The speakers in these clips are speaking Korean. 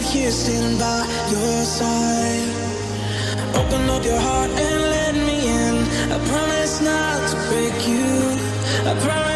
right here standing by your side. Open up your heart and let me in. I promise not to break you. I promise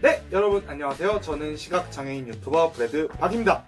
네, 여러분 안녕하세요. 저는 시각 장애인 유튜버 브래드 박입니다.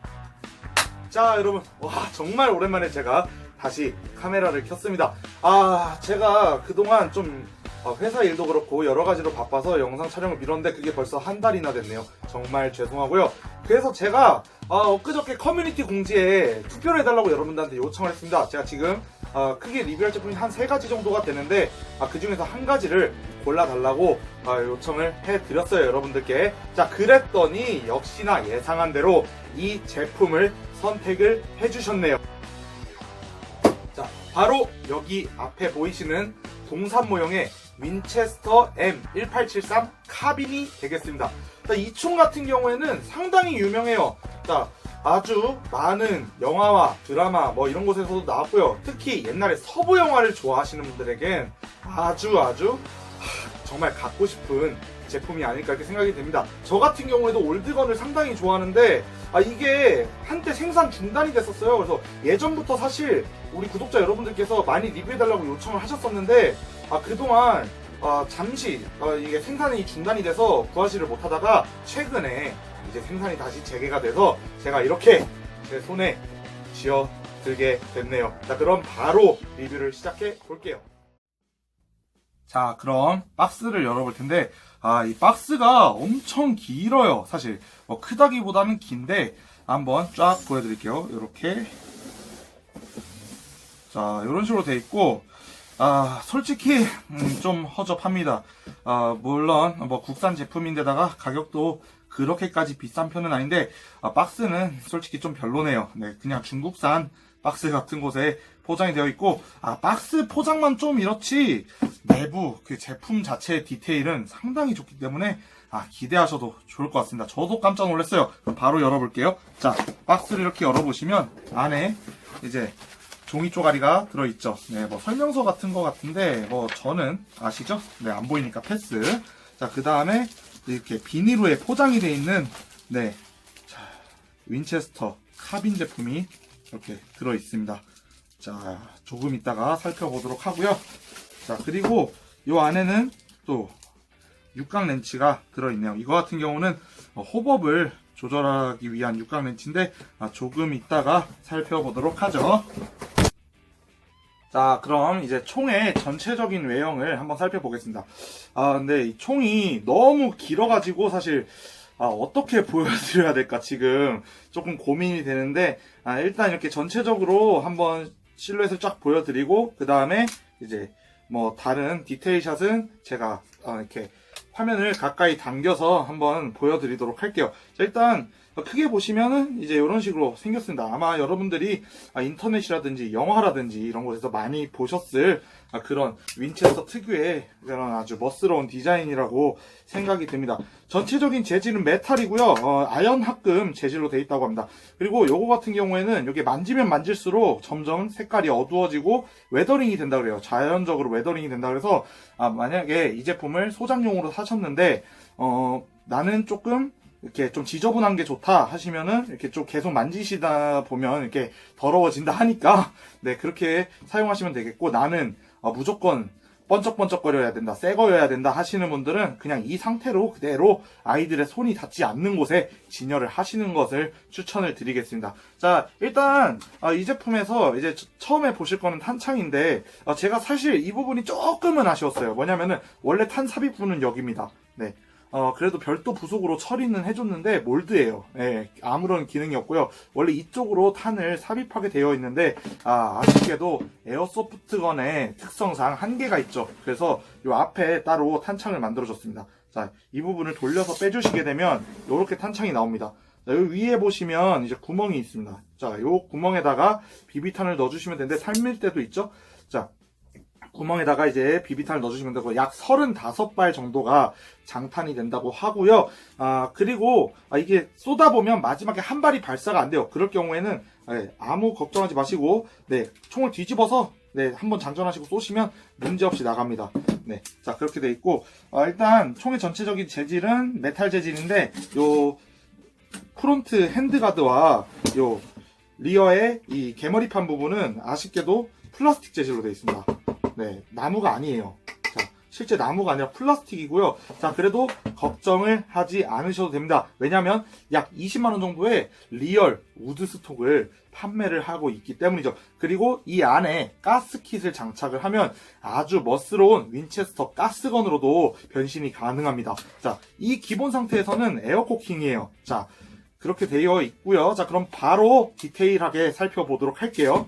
자, 여러분, 와 정말 오랜만에 제가 다시 카메라를 켰습니다. 아, 제가 그동안 좀 어, 회사 일도 그렇고 여러 가지로 바빠서 영상 촬영을 미뤘는데 그게 벌써 한 달이나 됐네요. 정말 죄송하고요. 그래서 제가 어, 엊그저께 커뮤니티 공지에 투표를 해달라고 여러분들한테 요청을 했습니다. 제가 지금 어, 크게 리뷰할 제품이 한 세 가지 정도가 되는데 아, 그 중에서 한 가지를 골라달라고 아, 요청을 해드렸어요 여러분들께. 자 그랬더니 역시나 예상한 대로 이 제품을 선택을 해주셨네요. 자 바로 여기 앞에 보이시는 동산 모형의 윈체스터 M1873 카빈이 되겠습니다. 자, 이총 같은 경우에는 상당히 유명해요. 자 아주 많은 영화와 드라마 뭐 이런 곳에서도 나왔고요. 특히 옛날에 서부 영화를 좋아하시는 분들에겐 아주 아주 정말 갖고 싶은 제품이 아닐까 이렇게 생각이 됩니다. 저 같은 경우에도 올드건을 상당히 좋아하는데 아 이게 한때 생산 중단이 됐었어요. 그래서 예전부터 사실 우리 구독자 여러분들께서 많이 리뷰해달라고 요청을 하셨었는데 아 그동안 아, 잠시 아, 이게 생산이 중단이 돼서 구하지를 못하다가 최근에 이제 생산이 다시 재개가 돼서 제가 이렇게 제 손에 쥐어 들게 됐네요. 자 그럼 바로 리뷰를 시작해 볼게요. 자, 그럼 박스를 열어볼 텐데, 아, 이 박스가 엄청 길어요. 사실, 뭐 크다기보다는 긴데, 한번 쫙 보여드릴게요. 이렇게. 자, 이런 식으로 돼 있고, 아, 솔직히, 음, 좀 허접합니다. 아, 물론, 뭐, 국산 제품인데다가 가격도 그렇게까지 비싼 편은 아닌데, 아, 박스는 솔직히 좀 별로네요. 네, 그냥 중국산 박스 같은 곳에 포장이 되어 있고, 아, 박스 포장만 좀 이렇지, 내부 그 제품 자체의 디테일은 상당히 좋기 때문에, 아, 기대하셔도 좋을 것 같습니다. 저도 깜짝 놀랐어요. 바로 열어볼게요. 자, 박스를 이렇게 열어보시면, 안에 이제 종이 쪼가리가 들어있죠. 네, 뭐 설명서 같은 거 같은데, 뭐 저는 아시죠? 네, 안 보이니까 패스. 자, 그 다음에 이렇게 비닐로에 포장이 되어 있는, 네, 자, 윈체스터 카빈 제품이 이렇게 들어 있습니다. 자, 조금 있다가 살펴보도록 하고요. 자, 그리고 이 안에는 또 육각 렌치가 들어있네요. 이거 같은 경우는 어, 호법을 조절하기 위한 육각 렌치인데 아, 조금 있다가 살펴보도록 하죠. 자, 그럼 이제 총의 전체적인 외형을 한번 살펴보겠습니다. 아, 근데 이 총이 너무 길어가지고 사실 아, 어떻게 보여드려야 될까 지금 조금 고민이 되는데 아, 일단 이렇게 전체적으로 한번 실루엣을 쫙 보여드리고 그 다음에 이제 뭐 다른 디테일 샷은 제가 어, 이렇게 화면을 가까이 당겨서 한번 보여드리도록 할게요. 자, 일단 크게 보시면은 이제 이런 식으로 생겼습니다. 아마 여러분들이 아, 인터넷이라든지 영화라든지 이런 곳에서 많이 보셨을 아, 그런 윈체스터 특유의 그런 아주 멋스러운 디자인이라고 생각이 듭니다. 전체적인 재질은 메탈이고요. 어, 아연 합금 재질로 되어 있다고 합니다. 그리고 요거 같은 경우에는 이게 만지면 만질수록 점점 색깔이 어두워지고 웨더링이 된다 그래요. 자연적으로 웨더링이 된다 그래서 아, 만약에 이 제품을 소장용으로 사셨는데 어, 나는 조금 이렇게 좀 지저분한 게 좋다 하시면은 이렇게 좀 계속 만지시다 보면 이렇게 더러워진다 하니까 네 그렇게 사용하시면 되겠고 나는 어, 무조건 번쩍번쩍거려야 된다, 새 거여야 된다 하시는 분들은 그냥 이 상태로 그대로 아이들의 손이 닿지 않는 곳에 진열을 하시는 것을 추천을 드리겠습니다. 자, 일단 아, 이 제품에서 이제 처- 처음에 보실 거는 탄창인데 아, 제가 사실 이 부분이 조금은 아쉬웠어요. 뭐냐면은 원래 탄 삽입부는 여기입니다. 네. 어, 그래도 별도 부속으로 처리는 해줬는데 몰드예요. 예, 아무런 기능이 없고요. 원래 이쪽으로 탄을 삽입하게 되어 있는데 아, 아쉽게도 에어소프트건의 특성상 한계가 있죠. 그래서 이 앞에 따로 탄창을 만들어줬습니다. 자, 이 부분을 돌려서 빼주시게 되면 이렇게 탄창이 나옵니다. 자, 여기 위에 보시면 이제 구멍이 있습니다. 자, 요 구멍에다가 비비탄을 넣어주시면 되는데 삶을 때도 있죠. 자, 구멍에다가 이제 비비탄을 넣어주시면 되고 약 35발 정도가 장탄이 된다고 하고요. 아 그리고 아, 이게 쏘다 보면 마지막에 한 발이 발사가 안 돼요. 그럴 경우에는 네, 아무 걱정하지 마시고 네 총을 뒤집어서 네 한번 장전하시고 쏘시면 문제 없이 나갑니다. 네, 자 그렇게 돼 있고 아, 일단 총의 전체적인 재질은 메탈 재질인데 요 프론트 핸드가드와 요 리어의 이 개머리판 부분은 아쉽게도 플라스틱 재질로 되어 있습니다. 네, 나무가 아니에요. 자, 실제 나무가 아니라 플라스틱이고요. 자, 그래도 걱정을 하지 않으셔도 됩니다. 왜냐면 약 20만 원 정도의 리얼 우드 스톡을 판매를 하고 있기 때문이죠. 그리고 이 안에 가스킷을 장착을 하면 아주 멋스러운 윈체스터 가스건으로도 변신이 가능합니다. 자, 이 기본 상태에서는 에어코킹이에요. 자, 그렇게 되어 있고요. 자, 그럼 바로 디테일하게 살펴보도록 할게요.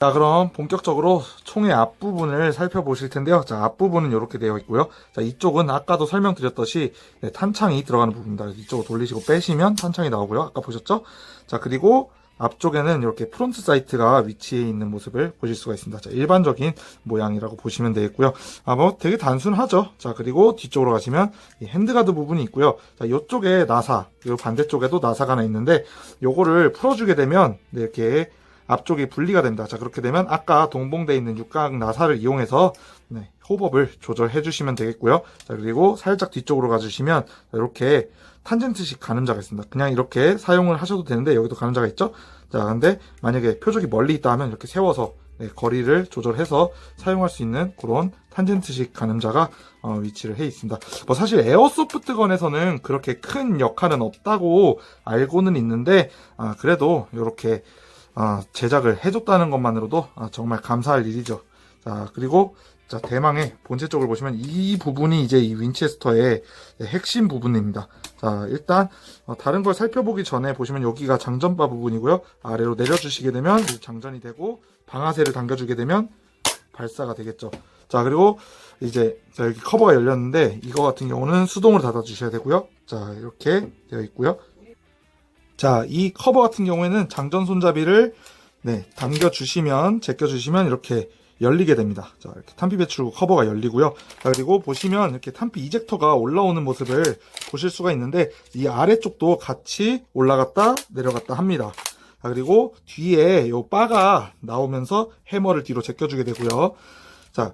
자, 그럼 본격적으로 총의 앞부분을 살펴보실 텐데요. 자, 앞부분은 이렇게 되어 있고요. 자, 이쪽은 아까도 설명드렸듯이 네, 탄창이 들어가는 부분입니다. 이쪽으로 돌리시고 빼시면 탄창이 나오고요. 아까 보셨죠? 자, 그리고 앞쪽에는 이렇게 프론트 사이트가 위치해 있는 모습을 보실 수가 있습니다. 자, 일반적인 모양이라고 보시면 되겠고요. 아, 뭐 되게 단순하죠. 자, 그리고 뒤쪽으로 가시면 이 핸드가드 부분이 있고요. 자, 이쪽에 나사, 그리고 반대쪽에도 나사가 하나 있는데 요거를 풀어주게 되면 네, 이렇게 앞쪽이 분리가 됩니다. 자, 그렇게 되면 아까 동봉되어 있는 육각 나사를 이용해서 네, 호법을 조절해 주시면 되겠고요. 자, 그리고 살짝 뒤쪽으로 가주시면 이렇게 탄젠트식 가늠자가 있습니다. 그냥 이렇게 사용을 하셔도 되는데 여기도 가늠자가 있죠? 자, 근데 만약에 표적이 멀리 있다 하면 이렇게 세워서 네, 거리를 조절해서 사용할 수 있는 그런 탄젠트식 가늠자가 어, 위치를 해 있습니다. 뭐 사실 에어소프트건에서는 그렇게 큰 역할은 없다고 알고는 있는데 아, 그래도 이렇게 아, 제작을 해줬다는 것만으로도 아, 정말 감사할 일이죠. 자, 그리고 자, 대망의 본체 쪽을 보시면 이 부분이 이제 이 윈체스터의 핵심 부분입니다. 자, 일단 어, 다른 걸 살펴보기 전에 보시면 여기가 장전바 부분이고요. 아래로 내려주시게 되면 장전이 되고 방아쇠를 당겨주게 되면 발사가 되겠죠. 자, 그리고 이제 자, 여기 커버가 열렸는데 이거 같은 경우는 수동으로 닫아주셔야 되고요. 자, 이렇게 되어 있고요. 자, 이 커버 같은 경우에는 장전 손잡이를 네, 당겨 주시면 제껴 주시면 이렇게 열리게 됩니다. 자, 이렇게 탄피 배출구 커버가 열리고요. 자, 그리고 보시면 이렇게 탄피 이젝터가 올라오는 모습을 보실 수가 있는데 이 아래쪽도 같이 올라갔다 내려갔다 합니다. 자, 그리고 뒤에 요 바가 나오면서 해머를 뒤로 제껴주게 되고요. 자,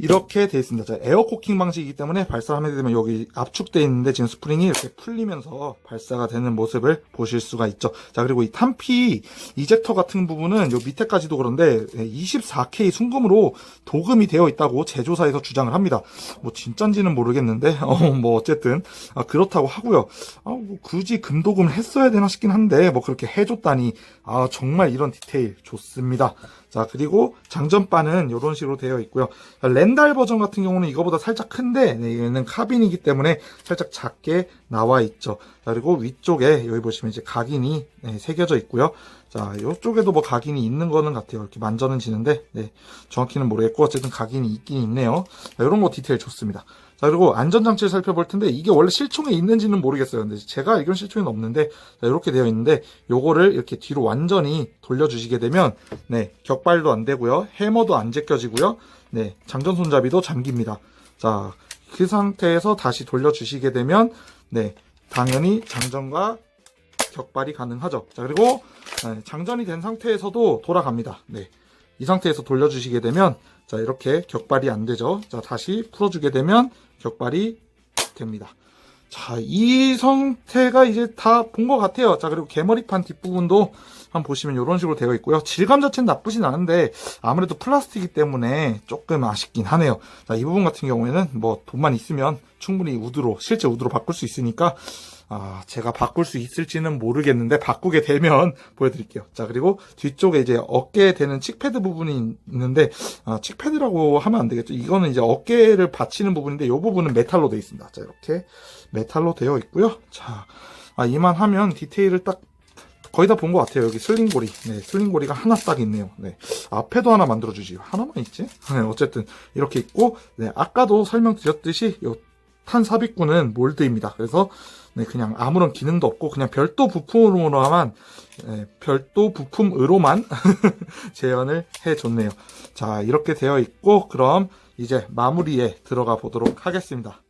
이렇게 돼 있습니다. 자, 에어 코킹 방식이기 때문에 발사를 하게 되면 여기 압축돼 있는데 지금 스프링이 이렇게 풀리면서 발사가 되는 모습을 보실 수가 있죠. 자, 그리고 이 탄피 이젝터 같은 부분은 요 밑에까지도 그런데 24K 순금으로 도금이 되어 있다고 제조사에서 주장을 합니다. 뭐 진짠지는 모르겠는데 어, 뭐 어쨌든 아, 그렇다고 하고요. 아, 뭐 굳이 금도금을 했어야 되나 싶긴 한데 뭐 그렇게 해줬다니 아 정말 이런 디테일 좋습니다. 자 그리고 장전바는 이런 식으로 되어 있고요. 렌달 버전 같은 경우는 이거보다 살짝 큰데 네, 얘는 카빈이기 때문에 살짝 작게 나와 있죠. 자, 그리고 위쪽에 여기 보시면 이제 각인이 네, 새겨져 있고요. 자 이쪽에도 뭐 각인이 있는 거는 같아요. 이렇게 만져는 지는데 네, 정확히는 모르겠고 어쨌든 각인이 있긴 있네요. 자, 이런 거 디테일 좋습니다. 자, 그리고 안전장치를 살펴볼 텐데, 이게 원래 실총에 있는지는 모르겠어요. 근데 제가 알기로는 실총에는 없는데, 자, 이렇게 되어 있는데, 요거를 이렇게 뒤로 완전히 돌려주시게 되면, 네, 격발도 안 되고요. 해머도 안 제껴지고요. 네, 장전 손잡이도 잠깁니다. 자, 그 상태에서 다시 돌려주시게 되면, 네, 당연히 장전과 격발이 가능하죠. 자, 그리고 네, 장전이 된 상태에서도 돌아갑니다. 네. 이 상태에서 돌려주시게 되면 자 이렇게 격발이 안 되죠. 자 다시 풀어주게 되면 격발이 됩니다. 자, 이 상태가 이제 다 본 것 같아요. 자, 그리고 개머리판 뒷부분도 한번 보시면 이런 식으로 되어 있고요. 질감 자체는 나쁘진 않은데 아무래도 플라스틱이기 때문에 조금 아쉽긴 하네요. 자, 이 부분 같은 경우에는 뭐 돈만 있으면 충분히 우드로, 실제 우드로 바꿀 수 있으니까 아, 제가 바꿀 수 있을지는 모르겠는데 바꾸게 되면 보여드릴게요. 자, 그리고 뒤쪽에 이제 어깨에 대는 칙패드 부분이 있는데 아, 칙패드라고 하면 안 되겠죠. 이거는 이제 어깨를 받치는 부분인데 이 부분은 메탈로 되어 있습니다. 자, 이렇게 메탈로 되어 있고요. 자, 아, 이만 하면 디테일을 딱 거의 다 본 것 같아요. 여기 슬링고리. 네, 슬링고리가 하나 딱 있네요. 네. 앞에도 하나 만들어주지. 하나만 있지? 네, 어쨌든 이렇게 있고, 네, 아까도 설명드렸듯이 요 탄 삽입구는 몰드입니다. 그래서 네, 그냥 아무런 기능도 없고 그냥 별도 부품으로만 네, 별도 부품으로만 재현을 해줬네요. 자 이렇게 되어 있고 그럼 이제 마무리에 들어가 보도록 하겠습니다.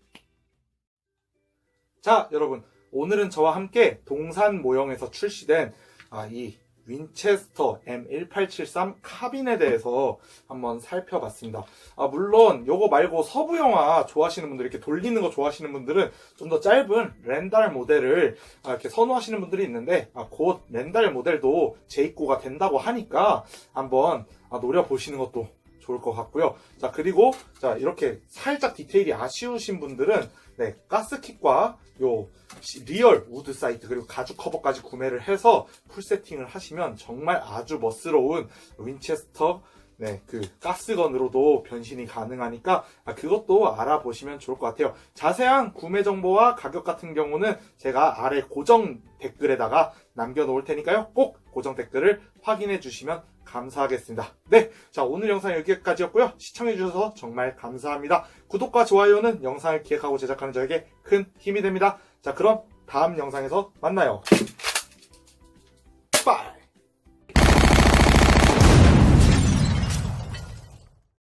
자 여러분 오늘은 저와 함께 동산 모형에서 출시된 아, 이 윈체스터 M1873 카빈에 대해서 한번 살펴봤습니다. 아, 물론 요거 말고 서부 영화 좋아하시는 분들 이렇게 돌리는 거 좋아하시는 분들은 좀 더 짧은 렌달 모델을 아, 이렇게 선호하시는 분들이 있는데 아, 곧 렌달 모델도 재입고가 된다고 하니까 한번 아, 노려보시는 것도 좋을 것 같고요. 자 그리고 자 이렇게 살짝 디테일이 아쉬우신 분들은 네 가스kit과 요 시- 리얼 우드 사이트 그리고 가죽 커버까지 구매를 해서 풀 세팅을 하시면 정말 아주 멋스러운 윈체스터 네, 그 가스건으로도 변신이 가능하니까 아, 그것도 알아보시면 좋을 것 같아요. 자세한 구매 정보와 가격 같은 경우는 제가 아래 고정 댓글에다가 남겨놓을 테니까요. 꼭 고정 댓글을 확인해 주시면 감사하겠습니다. 네, 자 오늘 영상 여기까지였고요. 시청해 주셔서 정말 감사합니다. 구독과 좋아요는 영상을 기획하고 제작하는 저에게 큰 힘이 됩니다. 자 그럼 다음 영상에서 만나요. 빠이